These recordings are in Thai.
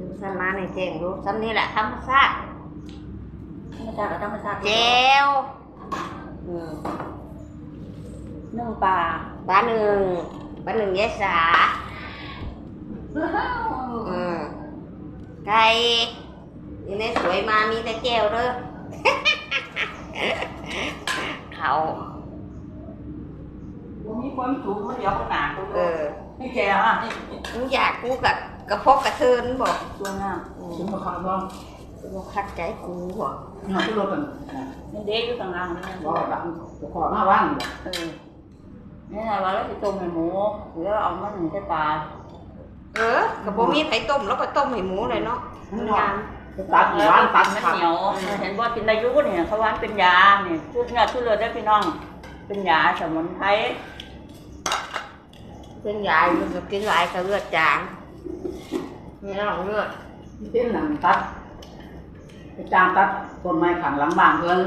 ดูสันมาในเจงดูสันนี่แหละธรรมชาติธรรมชาติกับธรรมชาติเจลอืมนึ่งปลาบ้านหนึ่งบ้านหนึ่งยายสาอืมไก่นี่ในสวยมามีแต่เจลเด้อเขาผมมีความสูงมันเดียวขนาดตัวเออนี่แกอะมึงอยากกูกับ กระพกกระเทินบอกตัวหน้าถึงมาขับบ้างกูคัดใจกูบอกหน่อยที่รถกันนี่เด็กอยู่กลางๆนี่บอกหลังขอหน้าว่างเออนี่ไงว่าแล้วจะต้มให้หมูหรือเอามาหนึ่งใส่ปลาเออกับผมมีไผ่ต้มแล้วก็ต้มให้หมูเลยเนาะมันงามตัดแล้วว่างตัดมันผักเหนียวเห็นว่ากินอายุเนี่ยเขาว่าเป็นยาเนี่ยชุดเนี่ยชุดเลยได้พี่น้อง เป็นยาสมุนไพรเป็นยายมันก็กินหลายก็เลือดจาง นี่หลองเลือดเส้นหนังตัดไปจางตัดต้นไม้ขังหลังบ้านเพิ่น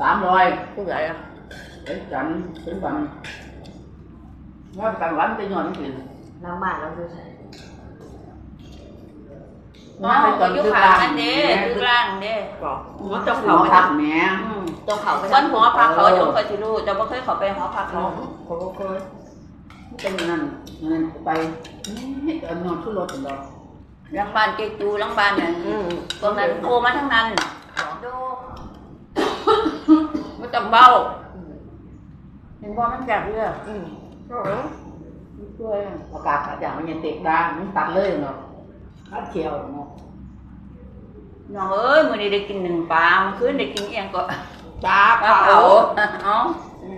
สามร้อยผู้ใหญ่อะเป็นจันเป็นวันว่ากันวันจะย้อนกินน้ำบ้านเราดูใส่น้องก็ยุคาอันเด้ยุคล่างเด้บอกมันจะเขาเผาไปพักทำแหม่อืมต้องเขาไปก้อนหัวพักเขาจะเคยสิรู้จะไม่เคยเขาไปหัวพักเขาเขาเขาก็เคย เป็นนั่นนั่นไปนี่ก็นอนทุรถกันดอกหลังบ้านเกจูหลังบ้านนั่นอืมตรงนั้นโผล่มาทั้งนั้นดูมันต้องเบาเห็นว่ามันจากเรืออืมก็ช่วยประกาศอย่างมันยังเตะได้มันตัดเลยเนาะตัดเขียวเนาะน้องเอ้ยมื้อนี้ได้กินหนึ่งปลาเมื่อคืนได้กินเอียงก็ปลาปลาเผาเผาเอ้า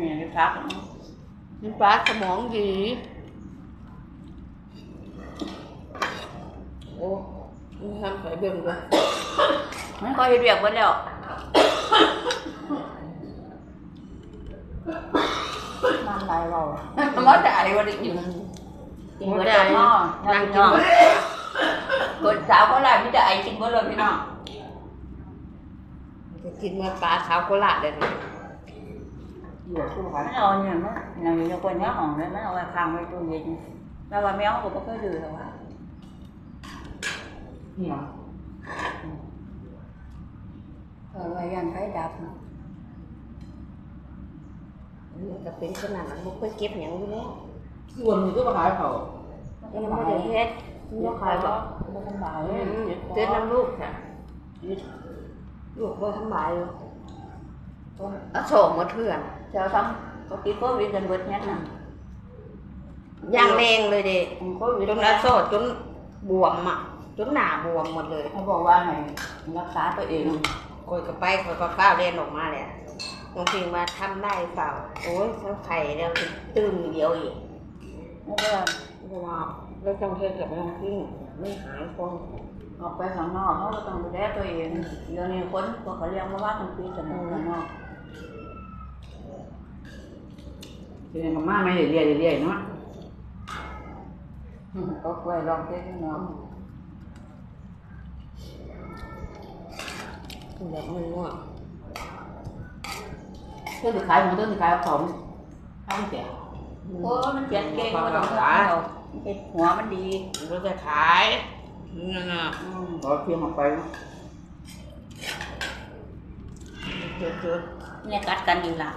นี่ได้พั กเป็นปลาสมองดี โอ้มึงทำไข่เบิ่งด้วยมันก็เฮ็ดเรียกเบิดแล้วมันหลายเรามันจะอะไรวะได้กินกินเบิดแล้วเนาะนั่งกินคนสาวเขาหลายมีแต่ไอกินเบิดเลยพี่น้องจะกินเมื่อปลาขาวโคราชเลยนะ อยู่คู่กัมันนเอาเนี่ยมันอย่างนี้คนเนี้ยของเลยมันเอาไว้ค้างไว้ตู้เย็นแล้วว่าแมวก็บ่เคยดื้อหรอกว่าเนี่ยเออว่ายันไฟดับมันก็เป็นขนาดนั้นบ่เคยเก็บหยังอยู่แล้วส่วนมือก็มาขายเขายังไม่ได้เฮ็ดมันบ่ขายบ่บ่สบายอืมเตือนน้ำลูกค่ะลูกบ่สำบายอยู่เอาโศกมาเถื่อน เจ้าทำก็ติดโควิดกันเบิดเนี่ยนะย่างแรงเลยเด็โควิดจนอาโศกจนบวมอะจนหนาบวมหมดเลยเขาบอกว่าให้รักษาตัวเองคอยกับไปคอยกับป้าเรียนออกมาเลยบางทีมาทำได้เปล่า โอ้ยเขาไข่แล้วตื่นเดียวอีกแล้วก็เพราะว่าเราต้องเทกับน้ำขึ้นไม่หายคนออกไปข้างนอกเขาก็ต้องดูแลตัวเองเดี๋ยวนี้คนก็เขาเลี้ยงมาว่าทั้งปีกันข้างนอก เป็นยังมาไม่เรื่อยๆเรื่อยๆเนาะก็กล้วยลองเต้นเนาะแบบมันง่วงเพื่อจะขายหมูเพื่อจะขายของขายแก่โอ้มันเขียนเก่งมันต้องเอาเฮ็ดหัวมันดีเราจะขายนั่นน่ะอืมขอเพียงออกไปเกิดเกิดเนี่ยกัดกันอีกละ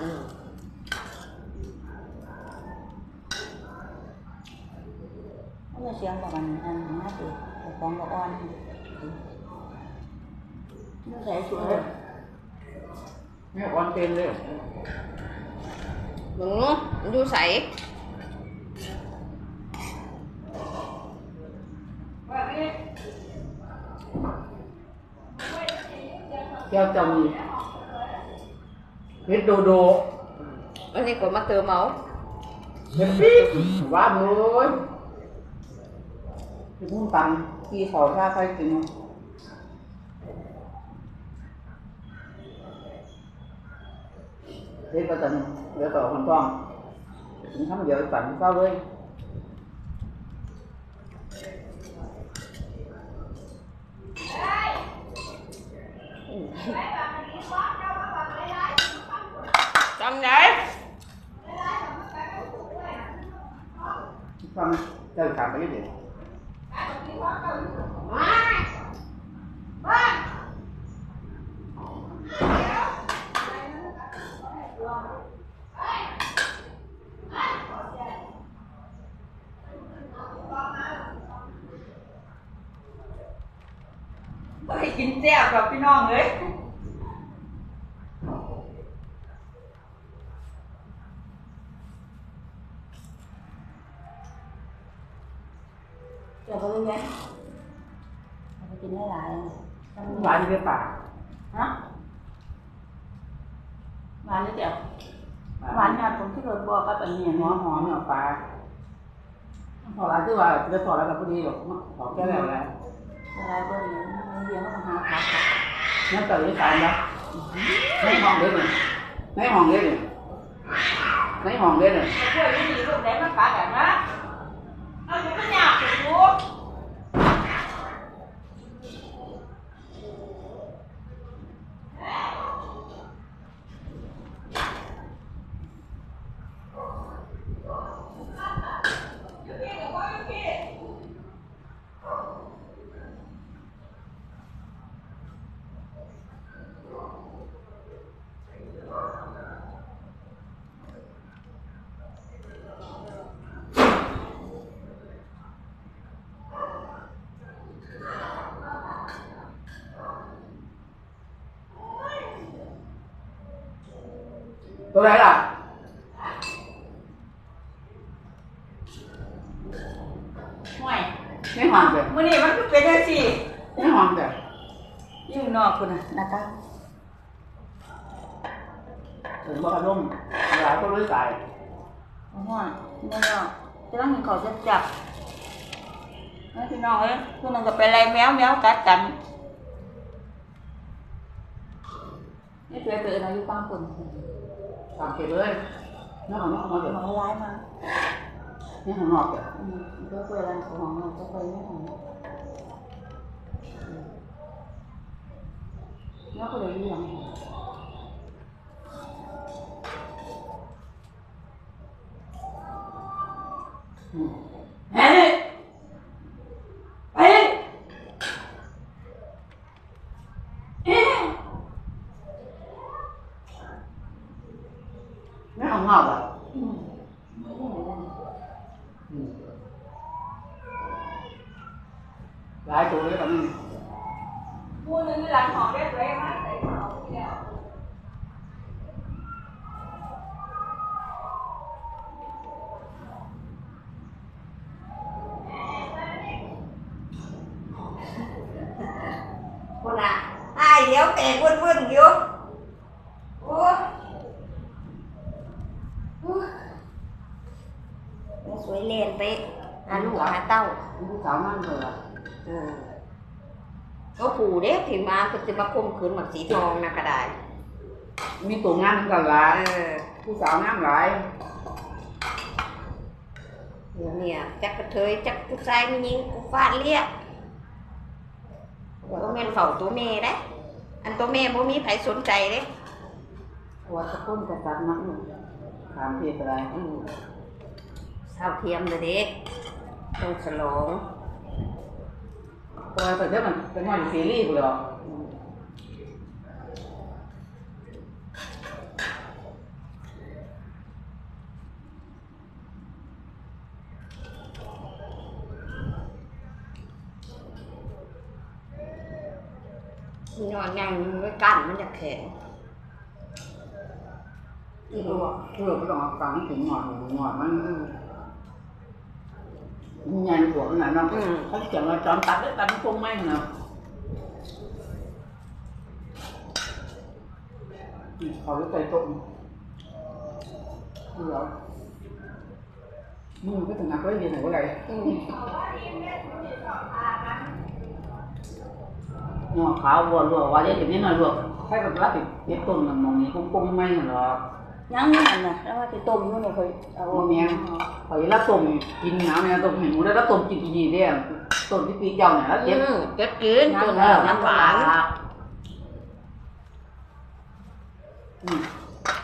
อืมไม่เสียงบอกกันอันนี้สิแต่ของบอกอ่อนนี่ใส่สวยไม่อ่อนเต็มเลยหนูมันอยู่ใสแก้วจำเฮ็ดโดโดอันนี้กดมาเติมเอาเฮ็ดปี๊ดว่าเลย ที่มุ่งตังที่เขาถ้าใครกินเฮ็ดประจำเดี๋ยวต่อคนต้องถึงทำเดี๋ยวฝันเศร้าเลยจำไหนฟังเจ้าถามไปเรื่อยไป กินแซ่บกับพี่น้องเลย เดี๋ยวไปเลยไหมเอาไปกินได้หลายอะ หวานอยู่ในปาก ฮะหวานนิดเดียว หวานเนี่ยผมที่เราบอกกับอันนี้หอเนาะมหอมเนี่ยปลาพอร้านที่ว่าจะพอนแล้วกับพอดีหรอกหอมแค่แล้วแหละอะไรเบอร์นี้มันเดียวก็มาหาผักนั่นเกิดที่ตายแล้วไม่ห้องเล็กเลยไม่ห้องเล็กเลยไม่ห้องเล็กเลยเพื่อนไม่มีลูกไหนมาปากันนะเอาอยู่ก็หยาบอยู่ ตัวไหนล่ะห่วยไม่ห้องเลยมื่อนี้มันก็เป็นจังซี่ไม่ห้องเลยอยู่นอกคุณน่ะนะตาถึงบอกร่มหลายก็รู้ใจห่วยนี่เนาะจะต้องเห็นเขาจะจับนะพี่น้องเอ้ยพวกนั้นก็ไปไล่แมวแมวกัดกันนี่เพื่อนเพื่อนอายุป้าคนตามเก็บเลยนี่ของนอกมาเดี๋ยวมาไล่มานี่ของนอกเดี๋ยวอืมเพื่อน เพื่อนของเราก็ไปไม่ของแล้วก็เลยเลี้ยงเฮ้ยเฮ้ย ไม่ของนอกอะ อืมไม่ได้ไหนกัน หลายตัวเลยกับนี่ พูดนึงหลังหอมได้เลยมากใส่หอมที่แล้ว คนอะไอ้ายเดี๋ยวแตกวุ่นๆอยู่โอ้ยโอ้ย สวยเล่นไปหาลูกหาเต้าลูกสาวนั่งเลยอะเออก็ผูเด็กถึงมาคือจะมาคมขืนหมักสีทองนะก็ได้มีตัวงานเหมือนกันละเออผู้สาวงามหลายเดี๋ยวเนี่ยจักกระเทยจักผู้ชายมันยิงกูฟาดเรียกก็แม่นเฝ้าตัวแม่ได้ อันตัวแม่บ่มีไผสนใจเด้วัดตะก้นกระตัดนักหนึ่งถามเพียอะไร อืมเท่าเทียมเลยเด็กต้องฉลองตัวแต่เดี๋ยวมันเป็นวันซีรีส์กูเลยอะมีนอนยังไว้กั้นมันจะแข็งเออเออไม่ต้องเอาฟังถึงหงอดหงอดมันมัน ยันหัวขนาดนั้นเขาเขียนว่าจอมตัดได้ตัดมันคงไม่เนาะเขาจะใส่ต้มเดี๋ยวมึงก็ถึงนักเรียน ไหนก็ไรอืมเนาะขาวบัวลวกว่าจะถึงนี่หน่อยลวกให้กับรับติดเย็บต้นมันมองนี้คงคงไม่หรอกยังนี่หันน่ะแล้วว่าจะต้มอยู่เนี่ยเคยเอาโอ้แม่งเขาจะรับต้มกินน้ำเนี่ยต้มเห็นหมูได้รับต้มกินดีๆเนี่ยต้นที่ปีเจ้าเนี่ยแล้วเจ็บอืมเก็บกินตัวเอนี้อน้ำหวานอืม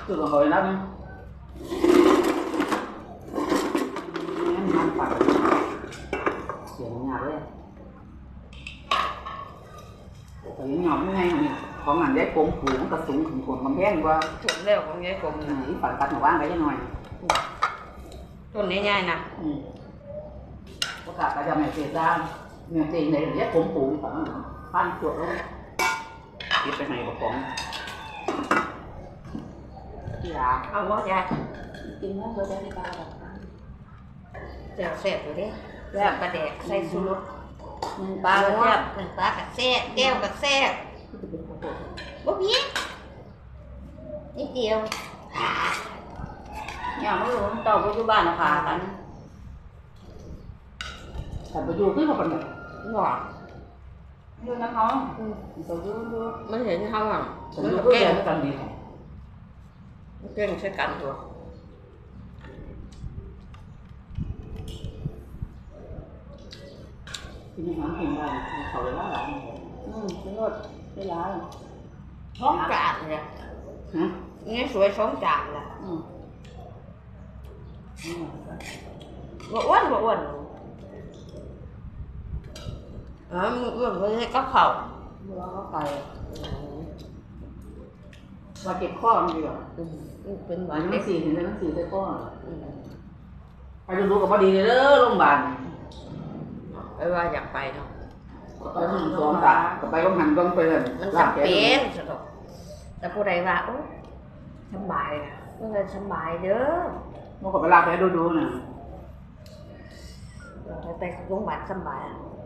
คือของเขาเลยนะเนี่ยน้ำปัดเสียงหยาบเลยแต่ยังเหงาไม่ไงนี่ของอันได้โกงผูมันกระสุนถึงขนกำแพงกว่าถูกแล้วของยายกลมอืมอีฝันตัดหนูว่างได้ยังหน่อย ต้นนี้ง่ายนะอืมโอกาสก็จะไม่เสียด้านเนี่ยจริงในเรียกผมผูฝันปั้นจวดแล้วคิดไปไหนกับของที่ยาเอาว่ายายกินมันบ่ได้ปลาหรอกเดี๋ยวเสร็จอยู่ดิแล้วกระแดกใส่สูรสหนึ่งปลาก็แซ่บหนึ่งปลากับแซ่บแก้วกับแซ่บบ่มีนิดเดียว เนี่ยมันรู้มันเต่าปัจจุบันนะคะกันแต่ไปอยู่ขึ้นมาเป็นแบบหวานอยู่น้ำเขาไปดูดูมันเห็นเขาอะผมมันอยู่ก็ขึ้นแก้งเดียวกันดีของมันแก้งใช้กันตัวที่นี่หาเห็นได้เขาเลยว่าหลานอืมกินรสเวลาท้องจานเลยฮะนี่สวยสองจานละอืม บ่อ้วนบ่อ้วนเออมึงอ้วนไปให้กับเขาเวลาเขาไปว่าเก็บข้อมันดีกว่าอืมมันเป็นหหวาวานนเด็ไม่กสี่ถึงจะต้องสี่ได้ข้ออืมไปดูดูกับพอดีเลยเด้อโรงพยาบาลไปว่าอยากไปเนาะไปห้องสองสามก็ไปโรงหันต้องไปเลยมันลากจำแขเป็นสนุกแต่ผู้ใดว่าโอ้สบายนะมันก็สบายเด้อ มันก็ไปลากแขดูดูน่ะเราไปโรงพยาบาลสบาย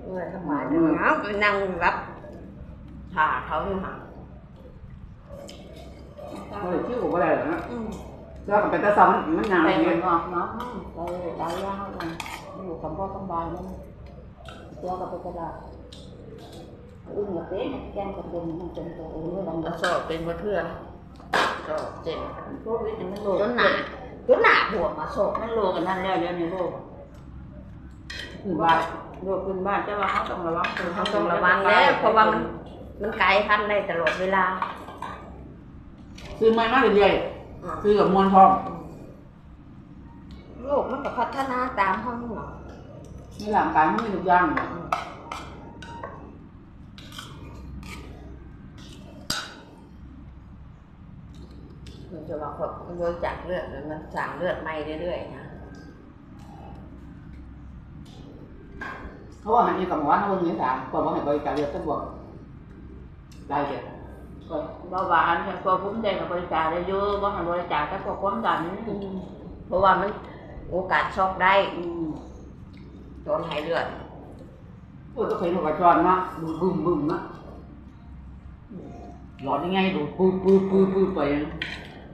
เมื่อสบายเด้อเอาไปนั่งรับผ่าเขาอยู่ห่างเขาเลยชื่อผมว่าอะไรนะอืมแล้วก็ไปแต่ซ้ำมันงามไปอย่างเมืเงี้อยงนอกเนาะไปหลายอย่างกันอยู่กับพ่อสบายมันเจ้าก็ไปกระดาษอึ้งกับเป็นแกงกับเป็นมันเป็นตัวเองไม่ต้องแล้วสอบเป็นมาเพื่อนสอบเจ็บโควิดนี่มันโลจนหนา จนหนาบวมมาสอบมันโลกันนั่นแล้วเดี๋ยวนี้โลกคือว่าโลกขึ้นบ้านแต่ว่าเขาต้องระวังเขาต้องระวังแล้วเพราะว่ามันมันกลายพันธุ์ได้ตลอดเวลา ซื้อไม้มาเรื่อยๆซื้อกับมวลพร้อมโลกมันก็พัฒนาตามห้องเนาะในหลังกายมันมีทุกอย่าง มันจะว่าคนบริจาคเลือดแล้วมันสั่งเลือดใหม่เรื่อยๆนะเขาว่าหันนี้กับหมอนะวันนี้สามก็บอกให้บริการเลือดสักบวกได้เด็ดก็เบาหวานเนี่ยพอผมใจกับบริจาคได้เยอะว่าหันบริจาคแต่พอความดันเพราะว่ามันโอกาสช็อกได้อืมโดนหายเลือดโอ้ยก็เคยมากับจอนนะดูบึ้มบึ้มนะหลอดยังไงดูปื้อปื้อปื้อปื้อไปก็ชอบจะไปใครเหรอน้ำมันต้องน้ำยาโดยมันต้องเป่าสามก็จะ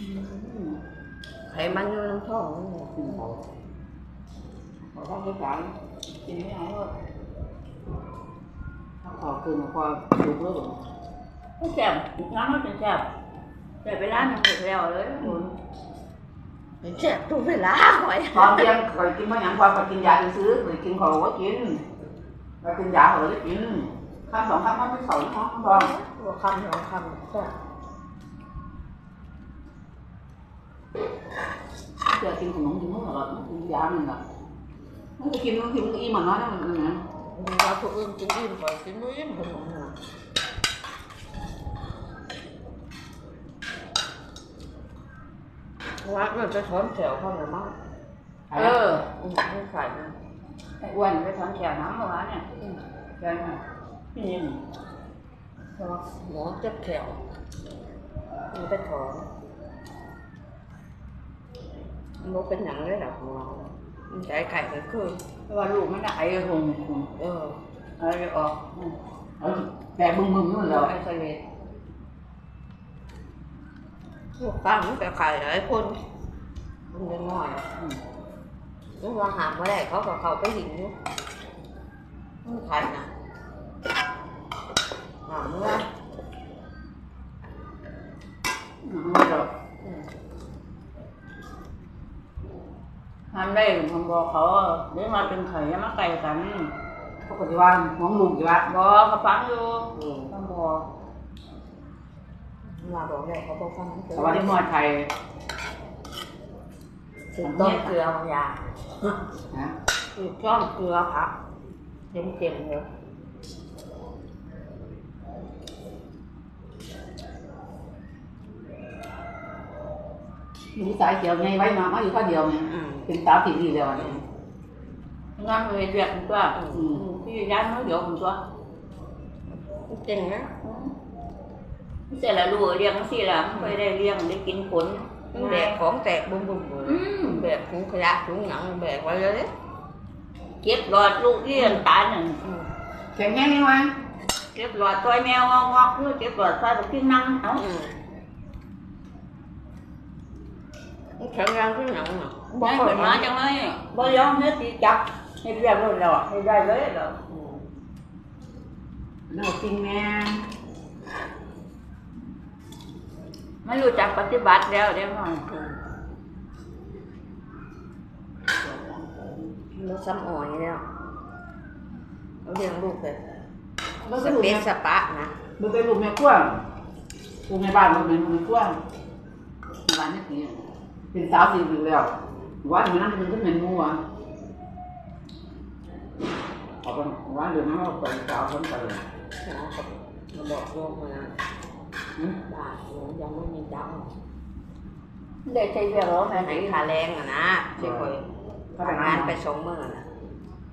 ได้ทำกรอบทอดในกินแกงกับนี่หมุนทอดมันกรอบอืมเพราะว่ามาขัดคอไมันอยู่น้ำท้องนั่นแหละกินขาเขาต้องไปขายกินไม่หายหมดถ้าขอคืนพอลุกเลิกไม่แซ่บน้ำมันเป็นแซ่บแต่เวลามันถึงแล้วเลยคุณเป็นแซ่บทุกเวลาหอยตอนเที่ยงเคยกินไมาอย่งความก็กินยาซื้อเคยกินเขาก็กินแล้วกินยาเขาเลยกินข้ามสองข้ามข้ามไม่สองข้ามสองคำสองคำแซ่บ เจอกินขนมกินมื้อตลอดกินยาหนึ่งอะมันก็กินมันกินมันก็อิ่มมันน้อยนะมันนะมีว่าทุกอื่นกินอิ่มก่อนกินไม่อิ่มขนมนะว่ามันจะช้อนแถวเข้าหรือมั้งเอเออไม่ใส่นะไอ้อ้วนไปทำแขวน้ำเมื่อวานเนี่ยแกน่ะพี่นิ่มหมอจ็บแขวมันไปถอน มันบ่เป็นอย่างเลยหรอกหมอมันใจไก่ก็คือ เพราะว่าลูกมันน่ะไอ้หงหงเอออะไรออกอืมเอาแต่บึ้มบึ้มนู่นแล้แล้ววไอ้ทะเลพวกป้ามันไปขายหลายคนมันยังน้อยอืมมันว่าหามมาได้เขาก็เขาไปหินอยู่มันไข่นะหอมเนื้อ ไม่หรอก อืม ทำ ได้ทำบอกเขาเดี๋ยวมาเป็นไข่ยามาไก่กันปกติว่าน้องลุงกี่ว่าบอกเขาฟังอยู่อืมทำบอกมาบอกเลยเขาบอกฟังแต่ว่าที่มอไทยถึงต้นเกลือบางอย่างนะคือช้อนเกลือผักเต็มเต็มๆเลย มีสายเขียวไงไว้มามาอยู่ข้าวเดียวไงอืมเป็นสาวสีดีแล้วเนี่ยงานเลยเรียกผมตัวอืมพี่ย้ายน้อยเดี๋ยวผมตัวเก่งนะไม่ใช่ละลูกเลี้ยงสิล่ะไม่ได้เลี้ยงได้กินผลแบกของแตกบุ้มบุ้มอืมแบกถุงขยะถุงหนังแบกไว้เลยเก็บหลอดลูกเลี้ยงตายหนึ่งอืมแข็งแห้งนี่วะเก็บหลอดตัวแมวงอกๆเพื่อเก็บหลอดใส่ตะกี้นั่งเอ้า อืม แข็งแรงขึ้นหนังเนาะบ่เปิดมาจังเลยบ่ยอมเนี่ยตีจับให้เรียบร้อยแล้วอะให้ได้เลยแล้วอืมน่ากินแม่ไม่รู้จักปฏิบัติแล้วเดี๋ยวหน่อยอืมมันซ้ำอ่อยแล้วเขาเลี้ยงลูกแบบมันสก็ลูกเปแม่ซสปะนะมันเป็นลูกแม่กว้างลูกแม่บ้านมันเป็นลูกแม่กว้างบ้านนี่สี เป็นสาวสีดีแล้วว่าถึงนั้นมันก็เป็นมัวเอาเป็นว่าเดี๋ยวนั้นเราไปสาวคนไปเลยมาบอกลูกมานะอืมบ้านหนูยังไม่มีตังค์ได้ใช้เรียกร้องไหนไหนค่าแรงอะนะช่วยคอยทำงานไปสองมื้อนะ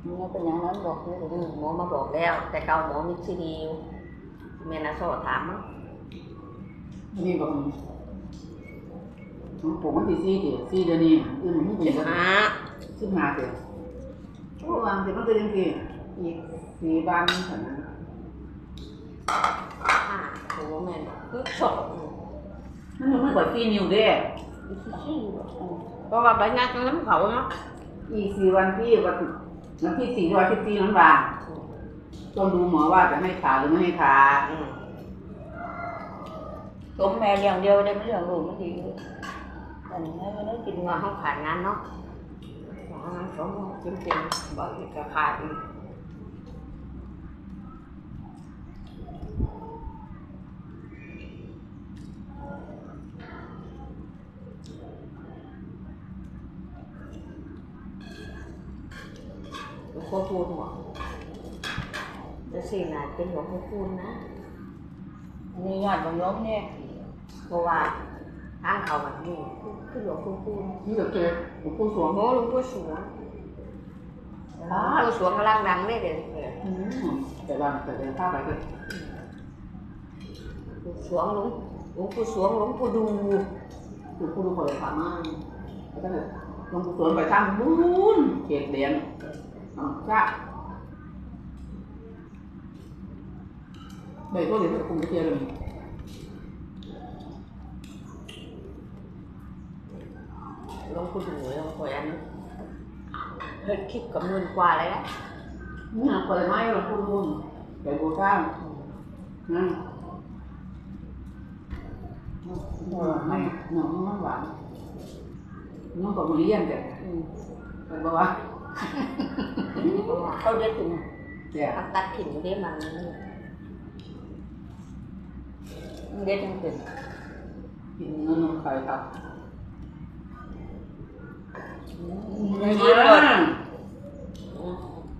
มันเป็นอย่างนั้นบอกเลยอืมหมอมาบอกแล้ว แต่เก่าหมอมิซีดีเมนาโซถามมั้งนี่ก็ ผมผมมันตีสี่เดียวสี่เดือนนี้อื่นมันเป็นสิบเดือนห้าสิบห้าเดียวโอ้วางสิมันเป็นยังไงอีกสี่บ้านเท่านั้นห้าโอ้แม่นคือสองมันยังไม่กว่าสี่นิ้วเด้เพราะว่าใบงานน้ำเขาเนาะอีกสี่วันที่วันวันที่สี่วันที่สี่นั้นว่าต้องดูหมอว่าจะให้ผ่าหรือไม่ให้ผ่าอืมสมแม่อย่างเดียวได้ไม่เรื่องลูกมันดี เลยแต่นี่ให้มันได้กินถึงงาว่านเขาขาดงานเนาะขางานสองจริงๆบอกอีกก็ขาดอีกหลวงพ่อพูดหมดจะสิ่งไหนเป็นหลวงพ่อพูดนะนี่ญาติของน้องเนี่ยเพราะว่า ทางเขาแบบนี้คือหลวงพ่อพูดนี่ก็คือหลวงปู่สวงโอ้หลวงพ่อสวงหลวงพ่อสวงกำลังดังเลยเดี๋ยวอืมแต่ว่าแต่เดินข้าไปก็หลวงสวงหลวงหลวงพ่อสวงหลวงพ่อดูหลวงปู่ดูคนเลยผ่านมาแล้วก็เลยหลวงปู่สวงไปทำบุญเขตเหรียญอ๋อจ้าเด็กก็เรียนกับคุณไปเที่ยวเลย ห ลวงพ่อดูหลวงพ่ออันนี้เฮ็ดคลิปกับเงินกว่าเลยนะนี่เปิดไม้หลวงปู่ดูไปบูชานั่นไม่หนมน้ำหวานน้องก็มาเลี้ยงแต่เป็นบอกว่าเพราะว่าเขาได้ถึงเดี๋ยวถ้าตัดถิ่นได้มันมันได้ถึงถึงกินเงินนมไข่ครับ ในยี่ห้อ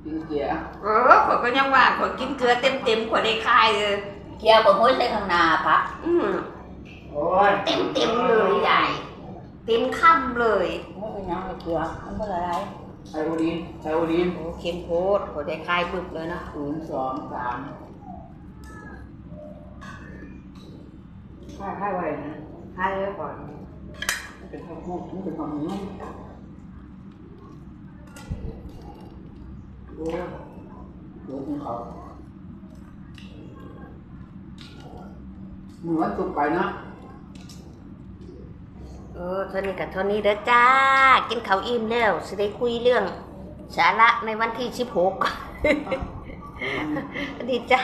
กินเกี๊ยเออข่อยก็ยังว่าข่อยกินเกลือเต็มเต็มๆข่อยได้คายเลยเกี่ยวกับห้วยใส่ข้างหน้าพระอืมโอ้ยเต็มเต็มๆเลยใหญ่เต็มค่ำเลย ไม่เป็นยังไงเกลือมันเป็นอะไรไอโอดีนไอโอดีนโอ้เค็มโพดข่อยได้คายบึกเลยนะศูนย์สองสามค่าค่าไว้นะคายไว้ก่อนมันเป็นข้าวโพดมันเป็นความเหนียว โอ้ยเดี๋ยวกินเขาเหมือนสุกไปนะเออเท่านี้กับเท่านี้เด้อจ้า กินข้าวอิ่มแล้วสิได้คุยเรื่อง สาระในวันที่สิบหกดีจ้า